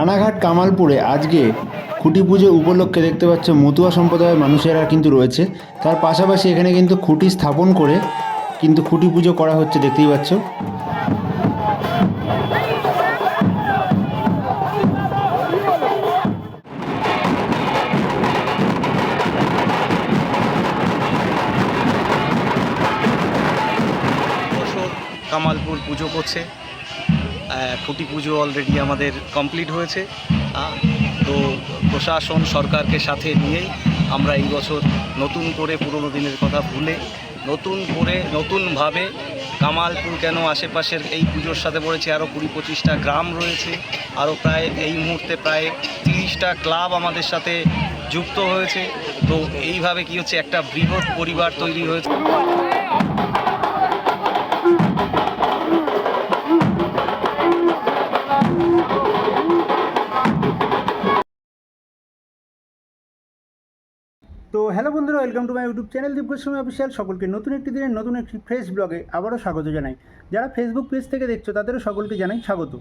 রানাঘাট কামালপুরে আজকে খুঁটি পুজো উপলক্ষে দেখতে পাচ্ছ মতুয়া সম্প্রদায়ের মানুষেরা কিন্তু রয়েছে। তার পাশাপাশি এখানে কিন্তু খুঁটি স্থাপন করে কিন্তু খুঁটি পুজো করা হচ্ছে, দেখতেই পাচ্ছ। কামালপুর পুজো করছে। খুঁটি পুজো অলরেডি আমাদের কমপ্লিট হয়েছে। তো প্রশাসন সরকারকে সাথে নিয়েই আমরা এই বছর নতুন করে পুরনো দিনের কথা ভুলে, নতুন করে নতুনভাবে কামালপুর কেন আশেপাশের এই পুজোর সাথে পড়েছে আরও কুড়ি পঁচিশটা গ্রাম রয়েছে আরও প্রায় এই মুহূর্তে প্রায় তিরিশটা ক্লাব আমাদের সাথে যুক্ত হয়েছে। তো এইভাবে কি হচ্ছে, একটা বৃহৎ পরিবার তৈরি হয়েছে। তো হ্যালো বন্ধুরা welcome to my YouTube channel Deep Goswami official সকলকে নতুন একটি দিনের নতুন একটি ফ্রেশ ব্লগে আবারও স্বাগত জানাই। যারা ফেসবুক পেজ থেকে দেখছ, তাদেরও সকলকে জানাই স্বাগত।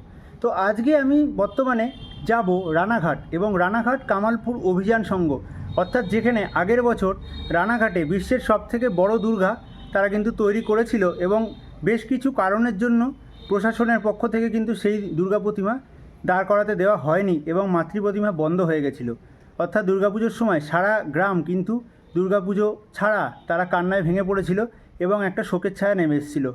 তো আজকে আমি বর্তমানে যাব রানাঘাট এবং রানাঘাট কামালপুর অভিযান সংঘ। অর্থাৎ যেখানে আগের বছর রানাঘাটে বিশ্বের সবথেকে বড় দুর্গা তারা কিন্তু তৈরি করেছিল এবং বেশ কিছু কারণের জন্য প্রশাসনের পক্ষ থেকে কিন্তু সেই দুর্গা প্রতিমা দাঁড় করাতে দেওয়া হয়নি এবং মাতৃ প্রতিমা বন্ধ হয়ে গেছিল। অর্থাৎ দুর্গাপুজোর সময় সারা গ্রাম কিন্তু দুর্গাপুজো ছাড়া তারা কান্নায় ভেঙে পড়েছিল এবং একটা শোকের ছায়া নেমে এসেছিল।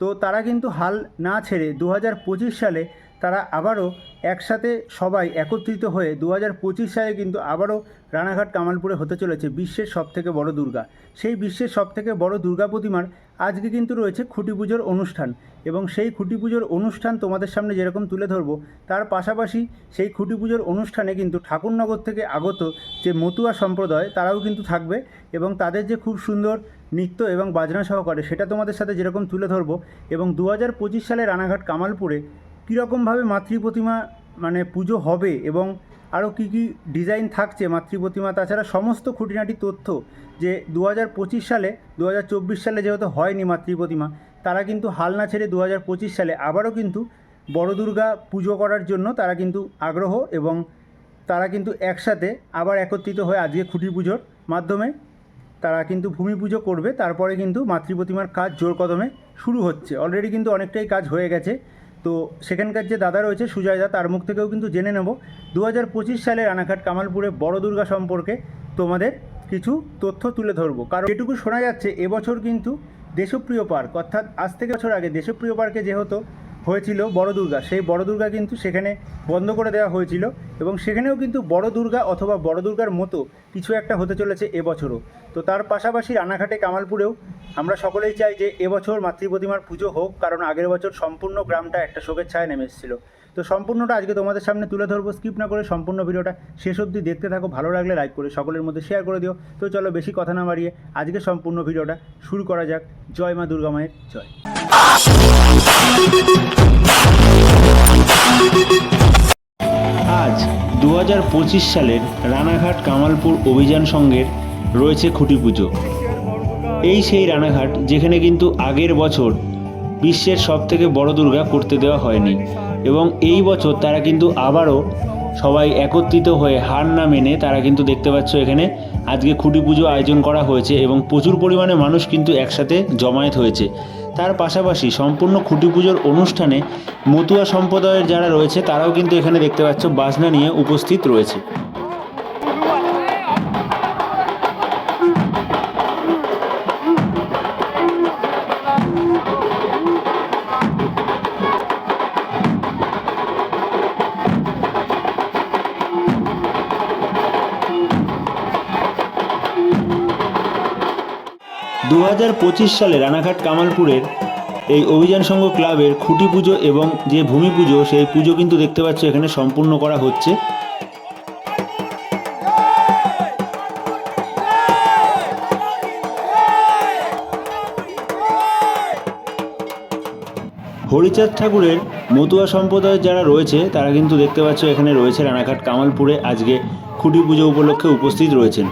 তো তারা কিন্তু হাল না ছেড়ে দু হাজার পঁচিশ সালে তারা আবারও একসাথে সবাই একত্রিত হয়ে দু হাজার পঁচিশ সালে কিন্তু আবারও রানাঘাট কামালপুরে হতে চলেছে বিশ্বের সবথেকে বড় দুর্গা। সেই বিশ্বের সবথেকে বড় দুর্গা প্রতিমার আজকে কিন্তু রয়েছে খুঁটি পুজোর অনুষ্ঠান এবং সেই খুঁটি পুজোর অনুষ্ঠান তোমাদের সামনে যেরকম তুলে ধরবো, তার পাশাপাশি সেই খুঁটি পুজোর অনুষ্ঠানে কিন্তু ঠাকুরনগর থেকে আগত যে মতুয়া সম্প্রদায়, তারাও কিন্তু থাকবে এবং তাদের যে খুব সুন্দর নৃত্য এবং বাজনা সহকারে সেটা তোমাদের সাথে যেরকম তুলে ধরবো এবং দু হাজার পঁচিশ সালে রানাঘাট কামালপুরে কীরকমভাবে মাতৃ প্রতিমা মানে পুজো হবে এবং আরও কী কী ডিজাইন থাকছে মাতৃ প্রতিমা, তাছাড়া সমস্ত খুঁটিনাটি তথ্য যে দু হাজার পঁচিশ সালে দু হাজার চব্বিশ সালে যেহেতু হয়নি মাতৃ প্রতিমা, তারা কিন্তু হাল না ছেড়ে দু হাজার পঁচিশ সালে আবারও কিন্তু বড় দুর্গা পুজো করার জন্য তারা কিন্তু আগ্রহ এবং তারা কিন্তু একসাথে আবার একত্রিত হয়ে আজকে খুঁটি পুজোর মাধ্যমে তারা কিন্তু ভূমি পুজো করবে। তারপরে কিন্তু মাতৃ প্রতিমার কাজ জোর কদমে শুরু হচ্ছে। অলরেডি কিন্তু অনেকটাই কাজ হয়ে গেছে। তো সেখানকার যে দাদা রয়েছে সুজয় দা তার মুখ থেকেও কিন্তু জেনে নেব। দু হাজার পঁচিশ সালে রানাঘাট কামালপুরে বড় দুর্গা সম্পর্কে তোমাদের কিছু তথ্য তুলে ধরবো। কারণ এটুকু শোনা যাচ্ছে, এবছর কিন্তু দেশপ্রিয় পার্ক, অর্থাৎ আজ থেকে বছর আগে দেশপ্রিয় পার্কে যেহেতু হয়েছিল বড় দুর্গা। সেই বড় দুর্গা কিন্তু সেখানে বন্ধ করে দেওয়া হয়েছিল এবং সেখানেও কিন্তু বড় দুর্গা অথবা বড় দুর্গার মতো কিছু একটা হতে চলেছে এবছরও। তো তার পাশাপাশি রানাঘাটে কামালপুরেও আমরা সকলেই চাই যে এবছর মাতৃ প্রতিমার পুজো হোক, কারণ আগের বছর সম্পূর্ণ গ্রামটা একটা শোকের ছায়া নেমে এসেছিল। তো সম্পূর্ণটা আজকে তোমাদের সামনে তুলে ধরবো স্কিপ না করে সম্পূর্ণ ভিডিওটা শেষ অবধি দেখতে থাকো, ভালো লাগলে লাইক করে সকলের মধ্যে শেয়ার করে দিও। তো চলো বেশি কথা না বাড়িয়ে আজকে সম্পূর্ণ ভিডিওটা শুরু করা যাক। জয় মা দুর্গা মায়ের জয়। আজ দু হাজার পঁচিশ সালের রানাঘাট কামালপুর অভিযান সংঘের রয়েছে খুঁটি পুজো। এই সেই রানাঘাট যেখানে কিন্তু আগের বছর বিশ্বের সব থেকে বড় দুর্গা করতে দেওয়া হয়নি এবং এই বছর তারা কিন্তু আবারও সবাই একত্রিত হয়ে হার না মেনে তারা কিন্তু দেখতে পাচ্ছ এখানে আজকে খুঁটি পুজো আয়োজন করা হয়েছে এবং প্রচুর পরিমাণে মানুষ কিন্তু একসাথে জমায়েত হয়েছে। তার পাশাপাশি সম্পূর্ণ খুঁটি পুজোর অনুষ্ঠানে মতুয়া সম্প্রদায়ের যারা রয়েছে, তারাও কিন্তু এখানে দেখতে পাচ্ছ, বাজনা নিয়ে উপস্থিত রয়েছে। দু হাজার পঁচিশ সালে রানাঘাট কামালপুরের এই অভিযান সংঘ ক্লাবের খুঁটি পুজো এবং যে ভূমি পুজো, সেই পুজো কিন্তু দেখতে পাচ্ছ এখানে সম্পূর্ণ করা হচ্ছে। হরিচাঁদ ঠাকুরের মতুয়া সম্প্রদায়ের যারা রয়েছে, তারা কিন্তু দেখতে পাচ্ছ এখানে রয়েছে রানাঘাট কামালপুরে। আজকে খুঁটি পুজো উপলক্ষে উপস্থিত রয়েছেন।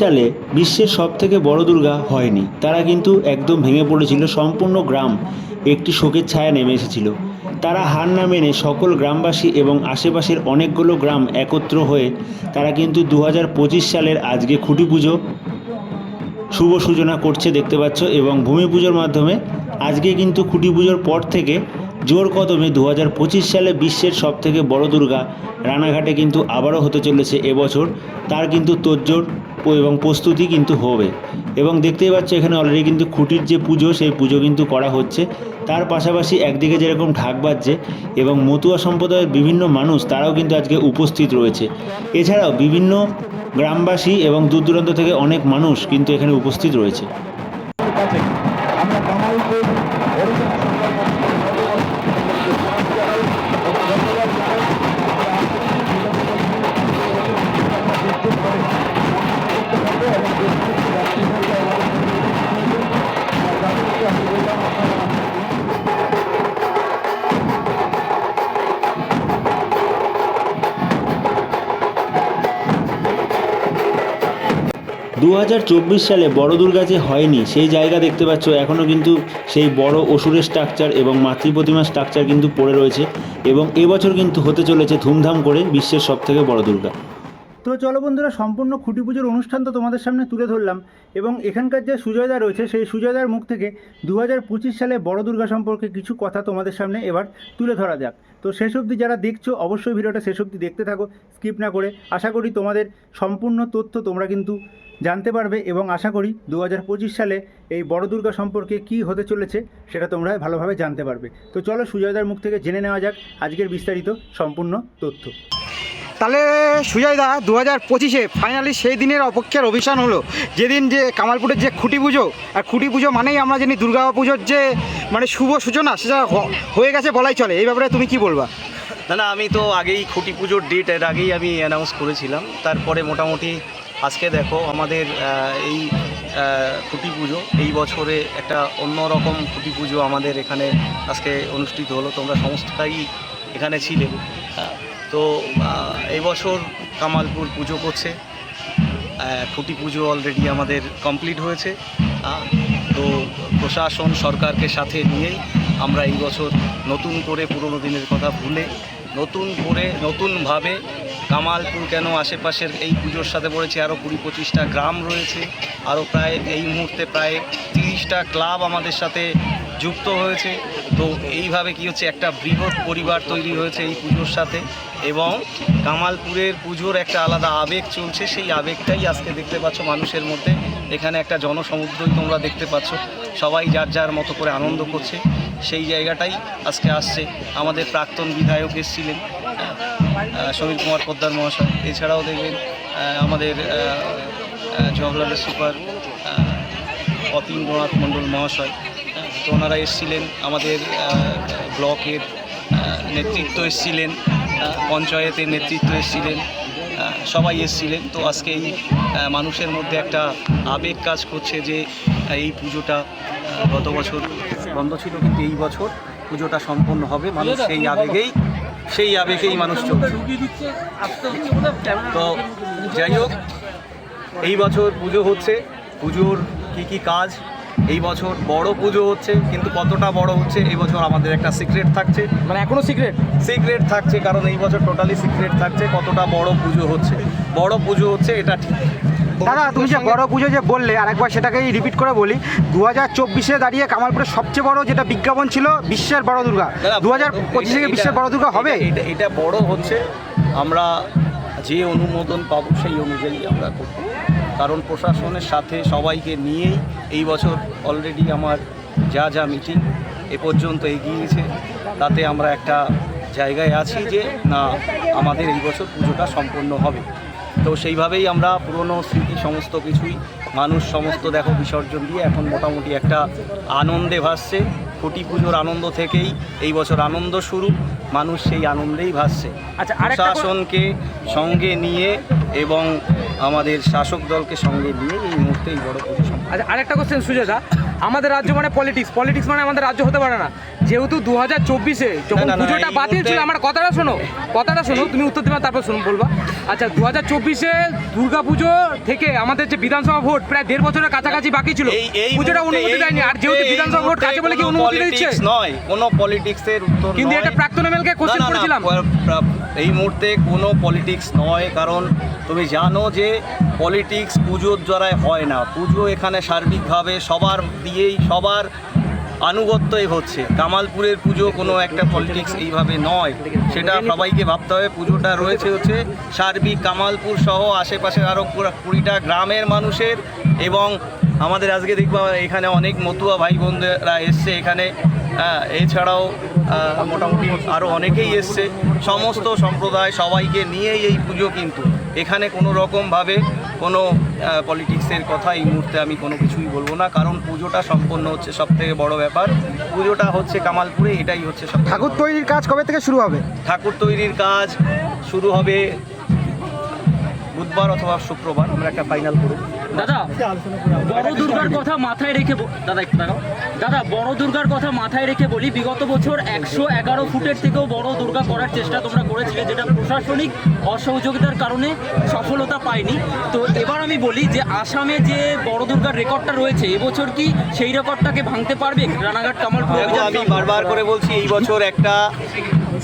সালে বিশ্বের সবথেকে বড় দুর্গা হয়নি। তারা কিন্তু একদম ভেঙে পড়েছিল, সম্পূর্ণ গ্রাম একটি শোকের ছায়া নেমে এসেছিল। তারা হার না মেনে সকল গ্রামবাসী এবং আশেপাশের অনেকগুলো গ্রাম একত্র হয়ে তারা কিন্তু দু হাজার পঁচিশ সালের আজকে খুঁটি পুজো শুভ সূচনা করছে, দেখতে পাচ্ছ, এবং ভূমি পুজোর মাধ্যমে আজকে কিন্তু খুঁটি পুজোর পর থেকে জোর কদমে দু হাজার পঁচিশ সালে বিশ্বের সবথেকে বড় দুর্গা। রানাঘাটে কিন্তু আবারও হতে চলেছে এবছর। তার কিন্তু তোড়জোড় প- এবং প্রস্তুতি কিন্তু হবে। এবং দেখতেই পাচ্ছ এখানে অলরেডি কিন্তু খুঁটির যে পুজো, সেই পুজো কিন্তু করা হচ্ছে। তার পাশাপাশি একদিকে যেরকম ঢাক বাজছে এবং মতুয়া সম্প্রদায়ের বিভিন্ন মানুষ, তারাও কিন্তু আজকে উপস্থিত রয়েছে। এছাড়াও বিভিন্ন গ্রামবাসী এবং দূর দূরান্ত থেকে অনেক মানুষ কিন্তু এখানে উপস্থিত রয়েছে। দু হাজার চব্বিশ সালে বড় দুর্গা যে হয়নি, সেই জায়গা দেখতে পাচ্ছ। এখনও কিন্তু সেই বড় অসুরের স্ট্রাকচার এবং মাতৃ প্রতিমার স্ট্রাকচার কিন্তু পড়ে রয়েছে এবং এবছর কিন্তু হতে চলেছে ধুমধাম করে বিশ্বের সবথেকে বড় দুর্গা। তো চলো বন্ধুরা, সম্পূর্ণ খুঁটি পুজোর অনুষ্ঠান তো তোমাদের সামনে তুলে ধরলাম। এবং এখানকার যে সুজয়দা রয়েছে, সেই সুজয়দার মুখ থেকে দু হাজার পঁচিশ সালে বড় দুর্গা সম্পর্কে কিছু কথা তোমাদের সামনে এবার তুলে ধরা যাক। তো শেষ অবধি যারা দেখছ, অবশ্যই ভিডিওটা শেষ অবধি দেখতে থাকো, স্কিপ না করে। আশা করি তোমাদের সম্পূর্ণ তথ্য তোমরা কিন্তু জানতে পারবে এবং আশা করি দু হাজার পঁচিশ সালে এই বড় দুর্গা সম্পর্কে কী হতে চলেছে সেটা তোমরা ভালোভাবে জানতে পারবে। তো চলো সুজয়দার মুখ থেকে জেনে নেওয়া যাক আজকের বিস্তারিত সম্পূর্ণ তথ্য। তাহলে সুজয়দা দু হাজার পঁচিশে ফাইনালি সেই দিনের অপেক্ষার অভিযান হলো। যেদিন যে কামালপুরের যে খুঁটি পুজো, আর খুঁটি পুজো মানেই আমরা জানি দুর্গা পুজোর যে মানে শুভ সূচনা, সেটা হয়ে গেছে বলাই চলে। এই ব্যাপারে তুমি কি বলবা? না না, আমি তো আগেই খুঁটি পুজোর ডেট এর আগেই আমি অ্যানাউন্স করেছিলাম। তারপরে মোটামুটি আজকে দেখো আমাদের এই খুঁটি পুজো, এই বছরে একটা অন্যরকম খুঁটি পুজো আমাদের এখানে আজকে অনুষ্ঠিত হলো। তোমরা সমস্তটাই এখানে ছিলে। তো আহ, এই বছর কামালপুর পুজো করছে। খুঁটি পুজো অলরেডি আমাদের কমপ্লিট হয়েছে। তো প্রশাসন সরকারকে সাথে নিয়েই আমরা এই বছর নতুন করে পুরনো দিনের কথা ভুলে নতুন করে নতুনভাবে কামালপুর কেন আশেপাশের এই পুজোর সাথে পড়েছে? আরও কুড়ি পঁচিশটা গ্রাম রয়েছে। আরও প্রায় এই মুহূর্তে প্রায় তিরিশটা ক্লাব আমাদের সাথে যুক্ত হয়েছে। তো এইভাবে কি হচ্ছে, একটা বৃহৎ পরিবার তৈরি হয়েছে এই পুজোর সাথে এবং কামালপুরের পুজোর একটা আলাদা আবেগ চলছে। সেই আবেগটাই আজকে দেখতে পাচ্ছ মানুষের মধ্যে। এখানে একটা জনসমুদ্রই তোমরা দেখতে পাচ্ছ। সবাই যার যার মতো করে আনন্দ করছে। সেই জায়গাটাই আজকে আসছে। আমাদের প্রাক্তন বিধায়ক এসেছিলেন সমীর কুমার পোদ্দার মহাশয়। এছাড়াও দেখবেন আমাদের জওহরলালের সুপার অতীন্দ্রনাথ মণ্ডল মহাশয়। তো ওনারা এসেছিলেন, আমাদের ব্লকের নেতৃত্ব এসেছিলেন পঞ্চায়েতের নেতৃত্ব এসেছিলেন সবাই এসেছিলেন। তো আজকে এই মানুষের মধ্যে একটা আবেগ কাজ করছে যে এই পুজোটা গত বছর বন্ধ ছিল, কিন্তু এই বছর পুজোটা সম্পন্ন হবে। মানুষ সেই আবেগেই সেই আবেগেই মানুষ চলছে। তো যাই হোক, এই বছর পুজো হচ্ছে। পুজোর কি কি কাজ এই বছর বড় পুজো হচ্ছে কিন্তু কতটা বড় হচ্ছে এই বছর আমাদের একটা সিক্রেট থাকছে। মানে এখনও সিক্রেট সিক্রেট থাকছে কারণ এই বছর টোটালি সিক্রেট থাকছে কতটা বড় পুজো হচ্ছে। বড় পুজো হচ্ছে এটা ঠিক। দাদা তুমি যে বড় পুজো যে বললে আরেকবার সেটাকেই রিপিট করে বলি। দু হাজার চব্বিশে দাঁড়িয়ে কামালপুরের সবচেয়ে বড় যেটা বিজ্ঞাপন ছিল বিশ্বের বড় দুর্গা। দু হাজার পঁচিশে বিশ্বের বড় দুর্গা হবে? এটা এটা বড় হচ্ছে আমরা যে অনুমোদন পাবো সেই অনুযায়ী আমরা করব। কারণ প্রশাসনের সাথে সবাইকে নিয়েই এই বছর অলরেডি আমার যা যা মিটিং এ পর্যন্ত এগিয়েছে, তাতে আমরা একটা জায়গায় আছি যে, না, আমাদের এই বছর পুজোটা সম্পন্ন হবে। তো সেইভাবেই আমরা পুরনো স্মৃতি সমস্ত কিছুই, মানুষ সমস্ত দেখো বিসর্জন দিয়ে এখন মোটামুটি একটা আনন্দে ভাসছে। খুঁটি পুজোর আনন্দ থেকেই এই বছর আনন্দ শুরু। মানুষ সেই আনন্দেই ভাসছে। আচ্ছা শাসনকে সঙ্গে নিয়ে এবং আমাদের শাসক দলকে সঙ্গে নিয়ে এই মুহূর্তেই বড় আচ্ছা আরেকটা কোশ্চেন সুজেদা আমাদের রাজ্য মানে পলিটিক্স পলিটিক্স মানে আমাদের রাজ্য হতে পারে না। যেহেতু দু হাজার চব্বিশে যখন পুজোটা বাতিল ছিল আমার কথাটা শোনো কথাটা শোনো তুমি উত্তর দিবা তারপর শুনুন বলবা। আচ্ছা দু হাজার চব্বিশে দুর্গা পুজো থেকে আমাদের যে বিধানসভা ভোট প্রায় দেড় বছরের কাছাকাছি বাকি ছিল। পুজোটা অনুমতি দেয়নি আর যেহেতু বিধানসভা ভোট কাছে বলে কি অনুমতি দিচ্ছে? নয় কোনো পলিটিক্সের উত্তর কিন্তু। এটা প্রাক্তন এমএলকে কোশ্চেন করেছিলাম। এই মুহূর্তে কোনো পলিটিক্স নয় কারণ তুমি জানো যে পলিটিক্স পুজোর দ্বারায় হয় না। পুজো এখানে সার্বিকভাবে সবার দিয়েই সবার আনুগত্যই হচ্ছে। কামালপুরের পুজো কোনো একটা পলিটিক্স এইভাবে নয়। সেটা সবাইকে ভাবতে হবে। পুজোটা রয়েছে হচ্ছে সার্বিক কামালপুর সহ আশেপাশের আরও কুড়িটা গ্রামের মানুষের এবং আমাদের আজকে দেখব এখানে অনেক মতুয়া ভাই বোনরা এসছে এখানে। এছাড়াও মোটামুটি আরও অনেকেই এসছে। সমস্ত সম্প্রদায় সবাইকে নিয়েই এই পুজো কিন্তু। এখানে কোনো রকমভাবে কোনো পলিটিক্সের কথা এই মুহূর্তে আমি কোনো কিছুই বলব না কারণ পুজোটা সম্পন্ন হচ্ছে সব থেকে বড় ব্যাপার। পুজোটা হচ্ছে কামালপুরে এটাই হচ্ছে সব ঠাকুর তৈরির কাজ কবে থেকে শুরু হবে? ঠাকুর তৈরির কাজ শুরু হবে বুধবার অথবা শুক্রবার আমরা একটা ফাইনাল করব দাদা বড় দুর্গার কথা মাথায় রেখে দাদা একটু দাঁড়াও। দাদা বড় দুর্গার কথা মাথায় রেখে বলি বিগত বছর একশো এগারো ফুটের থেকেও বড় দুর্গা করার চেষ্টা তোমরা করেছিলে যেটা প্রশাসনিক অসহযোগিতার কারণে সফলতা পায়নি। তো এবার আমি বলি যে আসামে যে বড় দুর্গার রেকর্ডটা রয়েছে এবছর কি সেই রেকর্ডটাকে ভাঙতে পারবে? রানাঘাট কামালপুর আমি বারবার করে বলছি এই বছর একটা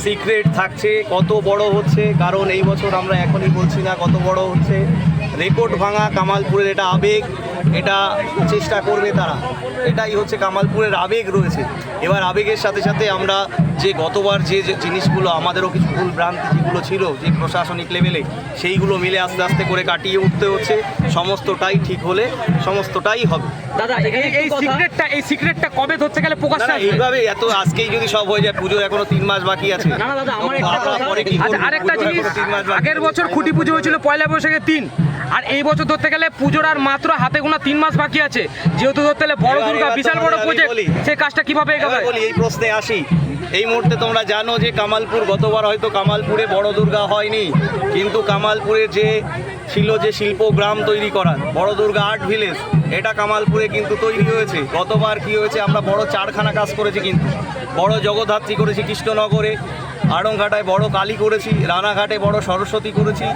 সিক্রেট থাকছে কত বড় হচ্ছে কারণ এই বছর আমরা এখনই বলছি না কত বড় হচ্ছে। রেকর্ড ভাঙা কামালপুরের এটা আবেগ এটা চেষ্টা করবে তারা। এটাই হচ্ছে কামালপুরের আবেগ রয়েছে। এবার আবেগের সাথে সাথে আমরা যে গতবার যে যে জিনিসগুলো আমাদেরও কিছু ভুল ভ্রান্তি যেগুলো ছিল যে প্রশাসনিক লেভেলে সেইগুলো মিলে আস্তে আস্তে করে কাটিয়ে উঠতে হচ্ছে। সমস্তটাই ঠিক হলে সমস্তটাই হবে। দাদা এই- সিক্রেটটা এই সিক্রেটটা কবে ধরতে গেলে প্রকাশ এইভাবে এত আজকেই যদি সব হয়ে যায় এখনও তিন মাস বাকি আছে। না, না, দাদা, আমার একটা পরে কি আচ্ছা? আরেকটা জিনিস আগের বছর খুঁটি পুজো হয়েছিল পয়লা বৈশাখে তিন আর এই বছর ধরতে গেলে পুজোর আর মাত্র হাতে গোনা তিন মাস বাকি আছে। যেহেতু ধরতে গেলে বড় দুর্গা বিশাল বড় পুজো প্রজেক্ট। সেই কাজটা কীভাবে এগাবে? বলি এই প্রশ্নে আসি। এই মুহূর্তে তোমরা জানো যে কামালপুর গতবার হয়তো কামালপুরে বড় দুর্গা হয়নি কিন্তু কামালপুরে যে ছিল যে শিল্প গ্রাম তৈরি করার। বড় দুর্গা আর্ট ভিলেজ, এটা কামালপুরে কিন্তু তৈরি হয়েছে। গতবার কি হয়েছে, আমরা বড় চারখানা কাজ করেছি কিন্তু। বড় জগদ্ধাত্রী করেছি কৃষ্ণনগরে, আড়ংঘাটায় বড় কালী করেছি, রানাঘাটে বড় সরস্বতী করেছি,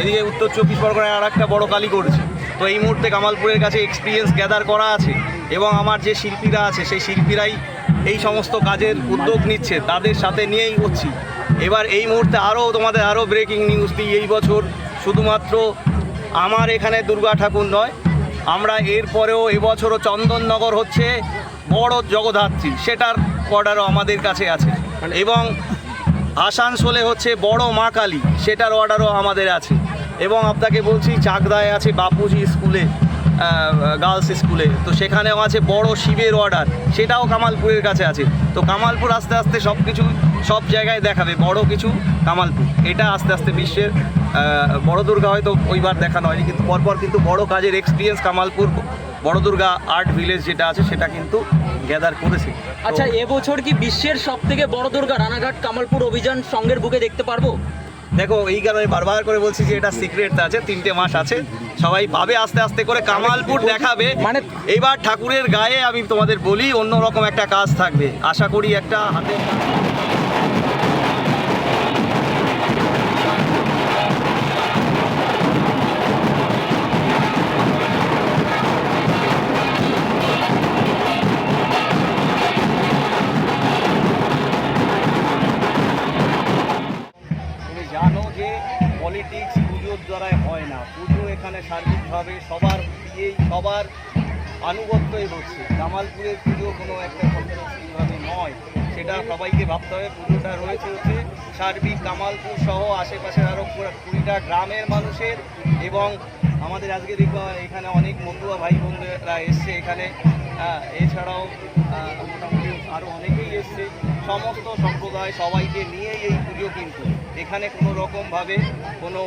এদিকে উত্তর চব্বিশ পরগনায় আর একটা বড় কালী করেছি। তো এই মুহূর্তে কামালপুরের কাছে এক্সপিরিয়েন্স গ্যাদার করা আছে এবং আমার যে শিল্পীরা আছে, সেই শিল্পীরাই এই সমস্ত কাজের উদ্যোগ নিচ্ছে, তাদের সাথে নিয়েই হচ্ছি। এবার এই মুহূর্তে আরও তোমাদের আরও ব্রেকিং নিউজ দিই, এই বছর শুধুমাত্র আমার এখানে দুর্গা ঠাকুর নয়, আমরা এরপরেও এবছরও চন্দননগর হচ্ছে বড় জগদ্ধাত্রী, সেটার অর্ডারও আমাদের কাছে আছে। এবং আসানসোলে হচ্ছে বড় মা কালী, সেটার অর্ডারও আমাদের আছে। এবং আপনাকে বলছি, চাকদায় আছে বাপুজি স্কুলে গার্লস স্কুলে, তো সেখানেও আছে বড় শিবের অর্ডার, সেটাও কামালপুরের কাছে আছে। তো কামালপুর আস্তে আস্তে সব কিছু সব জায়গায় দেখাবে, বড় কিছু কামালপুর, এটা আস্তে আস্তে বিশ্বের বড় দুর্গা হয়তো ওইবার দেখানো হয়নি কিন্তু পরপর কিন্তু বড় কাজের এক্সপিরিয়েন্স কামালপুর বড় দুর্গা আর্ট ভিলেজ যেটা আছে সেটা কিন্তু গ্যাদার করেছে। আচ্ছা এবছর কি বিশ্বের সব থেকে বড় দুর্গা রানাঘাট কামালপুর অভিযান সঙ্গের বুকে দেখতে পারব? দেখো এই কারণে বারবার করে বলছি যে এটা সিক্রেট আছে তিনটে মাস আছে। সবাই পাবে আস্তে আস্তে করে কামালপুর দেখাবে। মানে মানে এবার ঠাকুরের গায়ে আমি তোমাদের বলি অন্যরকম একটা কাজ থাকবে। আশা করি একটা হাতে সার্বিকভাবে সবার দিয়েই সবার আনুগত্যই হচ্ছে। জামালপুরের পুজো কোনো একটা এইভাবে নয় সেটা সবাইকে ভাবতে হবে। পুজোটা রয়েছে হচ্ছে সার্বিক কামালপুর সহ আশেপাশের আরও কুড়িটা গ্রামের মানুষের এবং আমাদের আজকে দেখব এখানে অনেক মতুয়া ভাই বোনরা এসছে এখানে। আহ, এছাড়াও মোটামুটি আরও অনেকেই এসছে। সমস্ত সম্প্রদায় সবাইকে নিয়েই এই পুজো কিন্তু। এখানে কোনো রকমভাবে কোনো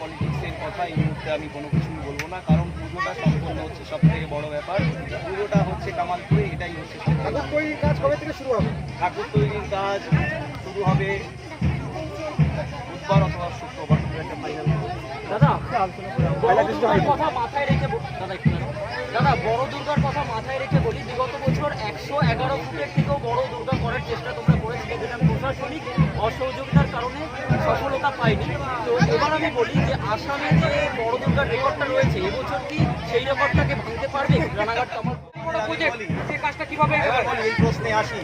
পলিটিক্সের কথা এই মুহূর্তে আমি কোনো কিছুই বলব না কারণ পুজোটা সম্পূর্ণ হচ্ছে সব থেকে বড় ব্যাপার। পুজোটা হচ্ছে কামালপুরে এটাই হচ্ছে ঠাকুর তৈরির কাজ কবে থেকে শুরু হবে? ঠাকুর তৈরির কাজ শুরু হবে বুধবার অথবা শুক্রবার একটা ফাইনাল দাদা বড় দুর্গার কথা মাথায় রেখে দাদা একটু। দাদা বড় দুর্গার কথা মাথায় রেখে বলি বিগত বছর একশো এগারো ফুটের থেকেও বড় দুর্গা করার চেষ্টা চেষ্টা তোমরা করেছিলে যেটা প্রশাসনিক অসহযোগিতার কারণে সফলতা পায়নি তো এবার আমি বলি যে আসামে যে বড় দুর্গার রেকর্ডটা রয়েছে, এবছর কি সেই রেকর্ডটাকে ভাঙতে পারবে? রানাঘাট কামাল এই আসি।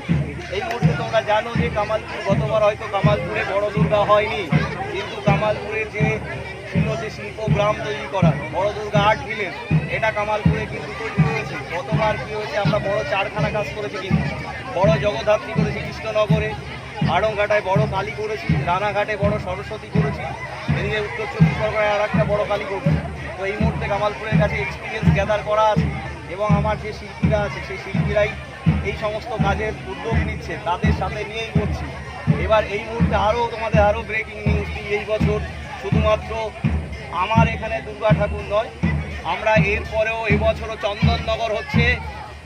এই তোমরা জানো যে গতবার হয়তো বড় দুর্গা হয়নি, কিন্তু কামালপুরে যে শিল্প গ্রাম তৈরি করা, বড় দুর্গা এটা কামালপুরে কিন্তু হয়েছে। গতবার কি হয়েছে, আমরা বড় চারখানা কাজ করেছি কিন্তু। বড় জগদ্ধাত্রী করেছি কৃষ্ণনগরে আড়ংঘাটায় বড় কালী করেছি, রানাঘাটে বড় সরস্বতী করেছি, এদিকে উত্তর চব্বিশ পরগনায় আর একটা বড় কালী করেছি। তো এই মুহূর্তে কামালপুরের কাছে এক্সপিরিয়েন্স গ্যাদার করা আছে এবং আমার যে শিল্পীরা আছে, সেই শিল্পীরাই এই সমস্ত কাজের উদ্যোগ নিচ্ছে, তাদের সাথে নিয়েই করছি। এবার এই মুহূর্তে আরও তোমাদের আরও ব্রেকিং নিউজ দিই, এই বছর শুধুমাত্র আমার এখানে দুর্গা ঠাকুর নয়, আমরা এরপরেও এবছরও চন্দননগর হচ্ছে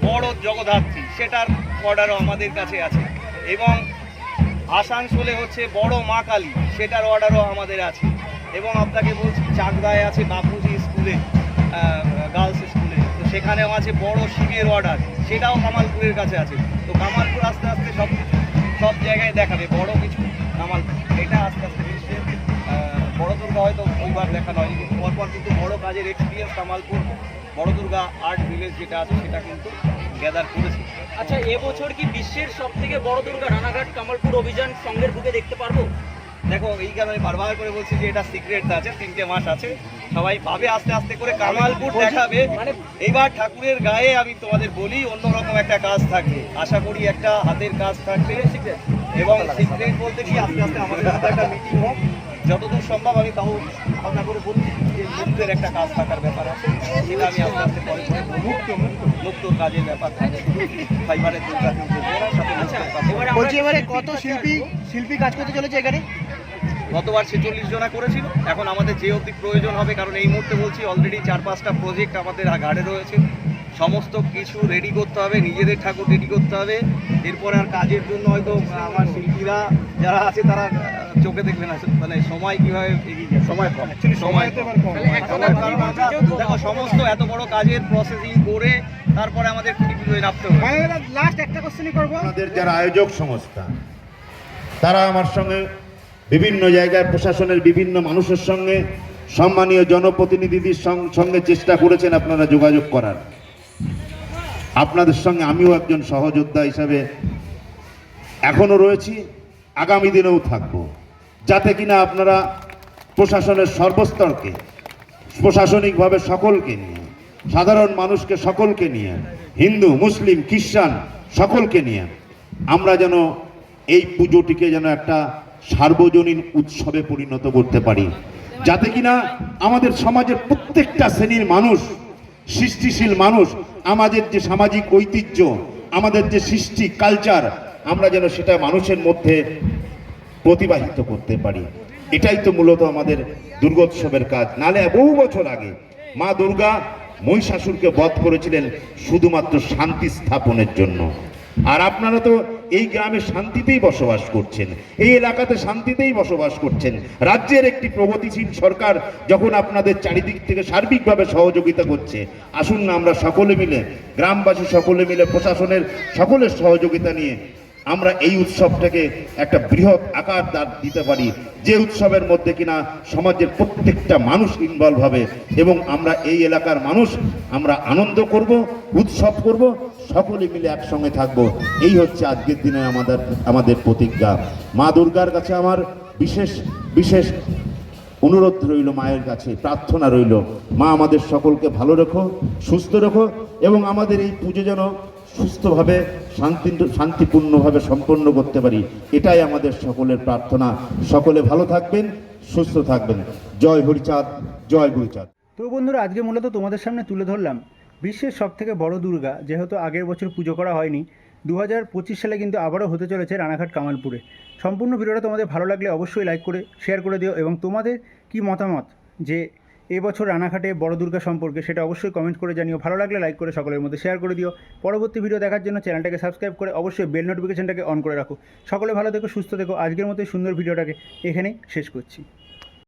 বড় জগদ্ধাত্রী, সেটার অর্ডারও আমাদের কাছে আছে। এবং আসানসোলে হচ্ছে বড় মা কালী, সেটার অর্ডারও আমাদের আছে। এবং আপনাকে বলছি, চাকদায় আছে বাপুজি স্কুলে গার্লস স্কুলে। তো সেখানেও আছে বড় শিবের অর্ডার সেটাও কামালপুরের কাছে আছে। তো কামালপুর আস্তে আস্তে সব কিছু, সব জায়গায় দেখাবে, বড় কিছু কামালপুর, এটা আস্তে আস্তে বিশ্বের বড় দুর্গা হয়তো ওইবার দেখানো হয়নি। পরপর কিন্তু বড় কাজের এক্সপিরিয়েন্স কামালপুর। বড় দুর্গা আর্ট ভিলেজ যেটা আছে সেটা কিন্তু গ্যাদার করেছে। আচ্ছা এবছর কি বিশ্বের সব থেকে বড় দুর্গা রানাঘাট কামালপুর অভিযান সঙ্গের বুকে দেখতে পারব? দেখো এই কারণে বারবার করে বলছি যে এটা সিক্রেট আছে তিনটে মাস আছে। সবাই ভাবে আস্তে আস্তে করে কামালপুর দেখাবে। মানে এইবার ঠাকুরের গায়ে আমি তোমাদের বলি অন্যরকম একটা কাজ থাকবে। আশা করি একটা হাতের কাজ থাকবে। এবং সিক্রেট বলতে কি আস্তে আস্তে আমাদের একটা মিটিং হোক। যতদূর সম্ভব আমি তাও ভাবনা করে বলছি যে মুক্তের একটা কাজ থাকার ব্যাপার আছে। সেটা আমি আস্তে আস্তে পরে পরে। মুক্ত মুক্ত কাজের ব্যাপার থাকবে ফাইবারের দুর্গা সাথে বলছি এবারে কত শিল্পী শিল্পী কাজ করতে চলেছে এখানে? গতবার ছেচল্লিশ জনা করেছিল। এখন আমাদের যে অবধি প্রয়োজন হবে কারণ এই মুহূর্তে বলছি অলরেডি চার পাঁচটা প্রজেক্ট আমাদের ঘাড়ে রয়েছে। সমস্ত কিছু রেডি করতে হবে নিজেদের ঠাকুর রেডি করতে হবে। এরপরে আর কাজের জন্য হয়তো আমার শিল্পীরা যারা আছে তারা চোখে দেখবে না। মানে সময় কীভাবে এগিয়ে যায়? সময় কম। সময় দেখো সমস্ত এত বড় কাজের প্রসেসিং করে তারপরে আমাদের খুঁটি পুজোয় নামতে হবে। লাস্ট একটা কোশ্চেনই করব। আমাদের যারা আয়োজক সংস্থা তারা আমার সঙ্গে বিভিন্ন জায়গায় প্রশাসনের বিভিন্ন মানুষের সঙ্গে সম্মানীয় জনপ্রতিনিধিদের সঙ্গে চেষ্টা করেছেন আপনারা যোগাযোগ করার। আপনাদের সঙ্গে আমিও একজন সহযোদ্ধা হিসাবে এখনও রয়েছি। আগামী দিনেও থাকব। যাতে কিনা আপনারা প্রশাসনের সর্বস্তরকে, প্রশাসনিকভাবে সকলকে নিয়ে, সাধারণ মানুষকে সকলকে নিয়ে, হিন্দু, মুসলিম, খ্রিস্টান, সকলকে নিয়ে আমরা যেন এই পুজোটিকে যেন একটা সার্বজনীন উৎসবে পরিণত করতে পারি। যাতে কিনা আমাদের সমাজের প্রত্যেকটা শ্রেণির মানুষ সৃষ্টিশীল মানুষ, আমাদের যে সামাজিক ঐতিহ্য, আমাদের যে সৃষ্টি কালচার আমরা যেন সেটা মানুষের মধ্যে প্রতিবাহিত করতে পারি। এটাই তো মূলত আমাদের দুর্গোৎসবের কাজ। নালে বহু বছর আগে মা দুর্গা মহিষাসুরকে বধ করেছিলেন শুধুমাত্র শান্তি স্থাপনের জন্য। আর আপনারা তো এই গ্রামে শান্তিতেই বসবাস করছেন, এই এলাকাতে শান্তিতেই বসবাস করছেন। রাজ্যের একটি প্রগতিশীল সরকার যখন আপনাদের চারিদিক থেকে সার্বিকভাবে সহযোগিতা করছে, আসুন না আমরা সকলে মিলে, গ্রামবাসী সকলে মিলে, প্রশাসনের সকলের সহযোগিতা নিয়ে আমরা এই উৎসবটাকে একটা বৃহৎ আকার দিতে পারি। যে উৎসবের মধ্যে কিনা সমাজের প্রত্যেকটা মানুষ ইনভলভ হবে এবং আমরা এই এলাকার মানুষ, আমরা আনন্দ করব, উৎসব করব সকলে মিলে একসঙ্গে থাকব। এই হচ্ছে আজকের দিনে আমাদের আমাদের প্রতিজ্ঞা। মা দুর্গার কাছে আমার বিশেষ বিশেষ অনুরোধ রইল মায়ের কাছে, প্রার্থনা রইল। মা, আমাদের সকলকে ভালো রেখো, সুস্থ রেখো এবং আমাদের এই পুজো যেন সুস্থভাবে, শান্তি, শান্তিপূর্ণভাবে সম্পন্ন করতে পারি। এটাই আমাদের সকলের প্রার্থনা। সকলে ভালো থাকবেন, সুস্থ থাকবেন। জয় হরিচাঁদ, জয় গুরুচাঁদ। তো বন্ধুরা, আজকে মূলত তোমাদের সামনে তুলে ধরলাম বিশ্বের সব থেকে বড় দুর্গা, যেহেতু আগের বছর পুজো করা হয়নি দু হাজার পঁচিশ সালে কিন্তু আবারও হতে চলেছে রানাঘাট কামালপুরে। সম্পূর্ণ ভিডিওটা তোমাদের ভালো লাগলে অবশ্যই লাইক করে শেয়ার করে দিও এবং তোমাদের কি মতামত যে এবছর রানাঘাটে বড় দুর্গা সম্পর্কে সেটা অবশ্যই কমেন্ট করে জানিও। ভালো লাগলে লাইক করে সকলের মধ্যে শেয়ার করে দিও। পরবর্তী ভিডিও দেখার জন্য চ্যানেলটাকে সাবস্ক্রাইব করে অবশ্যই বেল নোটিফিকেশনটাকে অন করে রাখো। সকলে ভালো থেকো, সুস্থ থেকো। আজকের মতো সুন্দর ভিডিওটাকে এখানেই শেষ করছি।